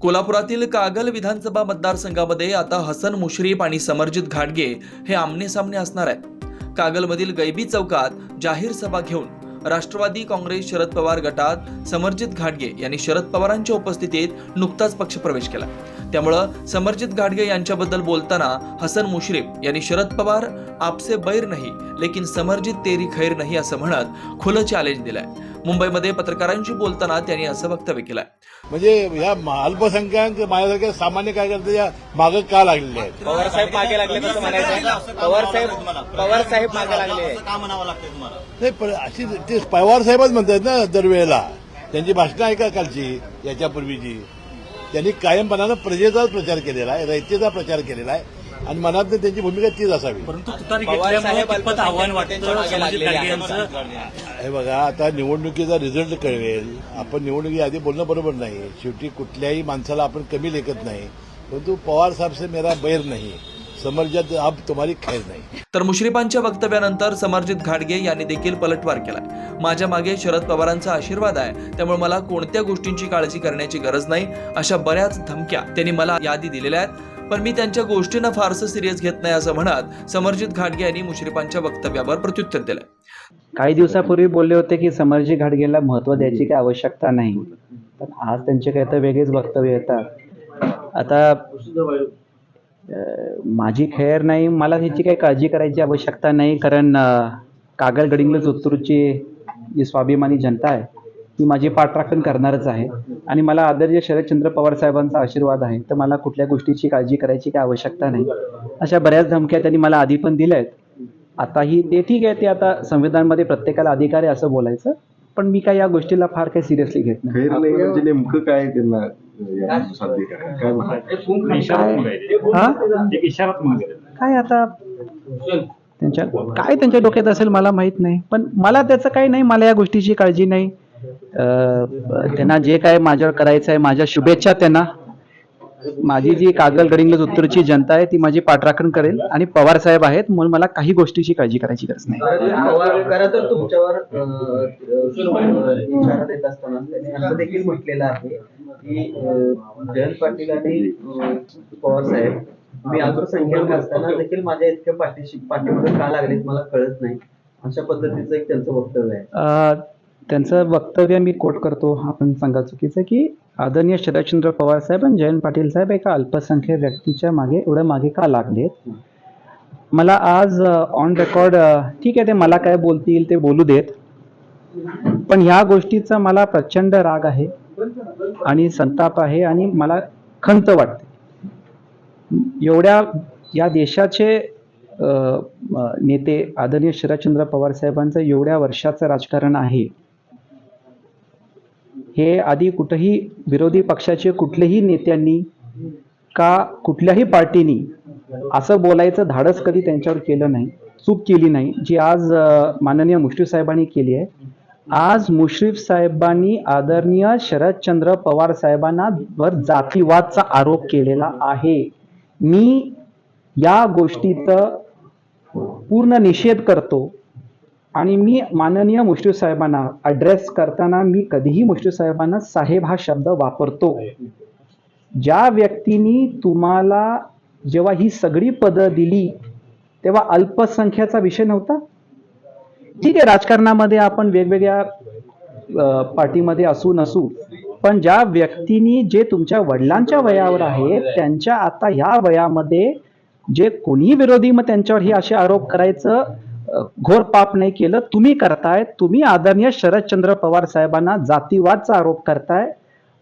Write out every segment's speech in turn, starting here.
कोल्हापुरातील कागल विधानसभा मतदारसंघामध्ये आता हसन मुश्रीफ आणि समरजित घाटगे हे आमने सामने असणार आहेत. कागलमधील गैबी चौकात जाहीर सभा घेऊन राष्ट्रवादी काँग्रेस शरद पवार गटात समरजित घाटगे यांनी शरद पवारांच्या उपस्थितीत नुकताच पक्षप्रवेश केला. त्यामुळं समरजित घाटगे यांच्याबद्दल बोलताना हसन मुश्रीफ यांनी शरद पवार आपसे बैर नाही लेकिन समरजित तेरी खैर नाही असं म्हणत खुलं चॅलेंज दिलंय. मुंबईमध्ये पत्रकारांशी बोलताना त्यांनी असं वक्तव्य केलंय. म्हणजे या अल्पसंख्याक माझ्यासारख्या सामान्य कार्यकर्ते या मागं का लागलेले आहेत? पवार साहेब मागे लागले कसं म्हणायचं पवार साहेब पवार साहेब मागे लागले का म्हणावं लागतंय तुम्हाला? नाही पण अशी ते पवार साहेबच म्हणतात ना दरवेळेला. त्यांची भाषणं ऐका कालची याच्यापूर्वीची. त्यांनी कायमपणानं प्रजेचाच प्रचार केलेला आहे रयतेचा प्रचार केलेला आहे आणि मनात त्यांची भूमिका तीच असावी. परंतु तुतारी पवार घेतल्यामुळे साहेब कितपत आव्हान वाटतं. यांचं? हे बघा आता निवडणुकीचा रिझल्ट कळवेल. आपण निवडणुकी आधी बोलणं बरोबर नाही. शेवटी कुठल्याही माणसाला आपण कमी लेखत नाही. परंतु पवार साहेब से मेरा बैर नाही. समर्जात अब तुम्हारी खैर नाही। तर मुश्रीफांच्या वक्तव्यानंतर समरजित घाटगे यांनी देखील पलटवार केलाय. माझ्या मागे शरद पवारांचा आशीर्वाद आहे. त्यामुळे मला कोणत्या गोष्टींची काळजी करण्याची गरज नाही? अशा बऱ्याच धमक्या त्यांनी मला यादी दिलेल्या आहेत. पण मी त्यांच्या गोष्टींना फारसं सिरियस घेत नाही असं म्हणत समरजित घाटगे यांनी मुश्रीफांच्या वक्तव्यावर प्रत्युत्तर दिलंय. काही दिवसापूर्वी बोलले होते की समरजी घाटगेला महत्त्व द्यायची काही आवश्यकता नाही. पण आज त्यांचे काही तर वेगळेच वक्तव्य येतात. आता माझी खैर नाही मला ह्याची काही काळजी करायची आवश्यकता नाही कारण अं, कागल गडिंग्लज जी स्वाभिमानी जनता आहे ती माझी पाठराखण करणारच आहे. आणि मला आदरणीय शरदचंद्र पवार साहेबांचा आशीर्वाद आहे तर मला कुठल्या गोष्टीची काळजी करायची काही आवश्यकता नाही. अशा बऱ्याच धमक्या त्यांनी मला आधी पण दिल्या आहेत. आताही ते ठीक आहे ते आता संविधानमध्ये प्रत्येकाला अधिकार आहे असं बोलायचं पण मी काय या गोष्टीला फार काही सिरियसली घेत नाही. म्हणजे नेमकं काय त्यांना? साध्य? काय? म्हणतात? काय आता? त्यांच्या काय त्यांच्या डोक्यात असेल मला माहीत नाही. पण मला त्याचं काही नाही. मला या गोष्टीची काळजी नाही. अं, त्यांना जे काय माझ्यावर करायचं आहे माझ्या शुभेच्छा त्यांना. माझी जी कागल गडिंग्लज उत्तरची जनता आहे ती माझी पाठराखण करेल आणि पवार साहेब आहेत म्हणून मला काही गोष्टीची काळजी करायची गरज नाही. म्हटलेलं आहे की जयंत पाटील आणि पवार साहेब मी अल्पसंख्याक असताना देखील माझ्या इतक्या पाठीशी पाठीमध्ये का लागलेत मला कळत नाही. अशा पद्धतीचं एक त्यांचं वक्तव्य आहे. त्यांचं वक्तव्य मी कोट करतो. आपण सांगा चुकीचं की आदरणीय शरदचंद्र पवार साहेब आणि जयंत पाटील साहेब एका अल्पसंख्याक व्यक्तीच्या मागे एवढं मागे का लागलेत? मला आज ऑन रेकॉर्ड ठीक आहे ते मला काय बोलतील ते बोलू देत. पण ह्या गोष्टीचा मला प्रचंड राग आहे आणि संताप आहे आणि मला खंत वाटते. एवढ्या या देशाचे नेते आदरणीय शरदचंद्र पवार साहेबांचं एवढ्या वर्षाचं राजकारण आहे. हे आधी कुठंही विरोधी पक्षाचे कुठलेही नेत्यांनी का कुठल्याही पार्टीनी असं बोलायचं धाडस कधी त्यांच्यावर केलं नाही चूक केली नाही जी आज माननीय मुश्रीफ साहेबांनी केली आहे. आज मुश्रीफ साहेबांनी आदरणीय शरदचंद्र पवार साहेबांना वर जातीवादचा आरोप केलेला आहे. मी या गोष्टीचं पूर्ण निषेध करतो. आणि मी माननीय मुश्रीफ साहेबांना ॲड्रेस करताना मी कधीही मुश्रीफ साहेबांना साहेब हा शब्द वापरतो. ज्या व्यक्तींनी तुम्हाला जेव्हा ही सगळी पदं दिली तेव्हा अल्पसंख्याचा विषय नव्हता? ठीक आहे राजकारणामध्ये आपण वेगवेगळ्या पार्टीमध्ये असू नसू पण ज्या व्यक्तींनी जे तुमच्या वडिलांच्या वयावर आहे त्यांच्या आता ह्या वयामध्ये जे कोणी विरोधी मग त्यांच्यावर हे असे आरोप करायचं घोर पाप नाही केलं तुम्ही करताय तुम्ही आदरणीय शरदचंद्र पवार साहेबांना जातीवादचा आरोप करताय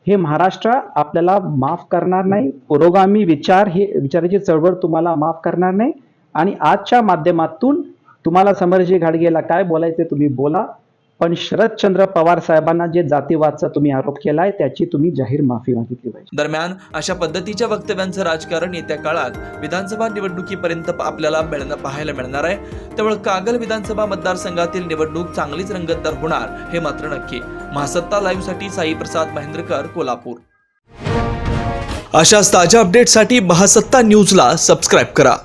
हे महाराष्ट्र आपल्याला माफ करणार नाही. पुरोगामी विचार हे विचाराची चळवळ तुम्हाला माफ करणार नाही. आणि आजच्या माध्यमातून तुम्हाला समरजी घाडगेला काय बोलायचे तुम्ही बोला. पण शरदचंद्र पवार साहेबांना जे जातीवादचा तुम्ही आरोप केलाय त्याची तुम्ही जाहीर माफी मागितली पाहिजे. दरम्यान अशा पद्धतीच्या वक्तव्यांचं राजकारण येत्या काळात विधानसभा निवडणुकीपर्यंत आपल्याला मिळणं पाहायला मिळणार आहे. त्यामुळे कागल विधानसभा मतदारसंघातील निवडणूक चांगलीच रंगतदार होणार हे मात्र नक्की. महासत्ता लाईव्हसाठी साई प्रसाद महेंद्रकर कोल्हापूर. अशाच ताज्या अपडेटसाठी महासत्ता न्यूजला सबस्क्राईब करा.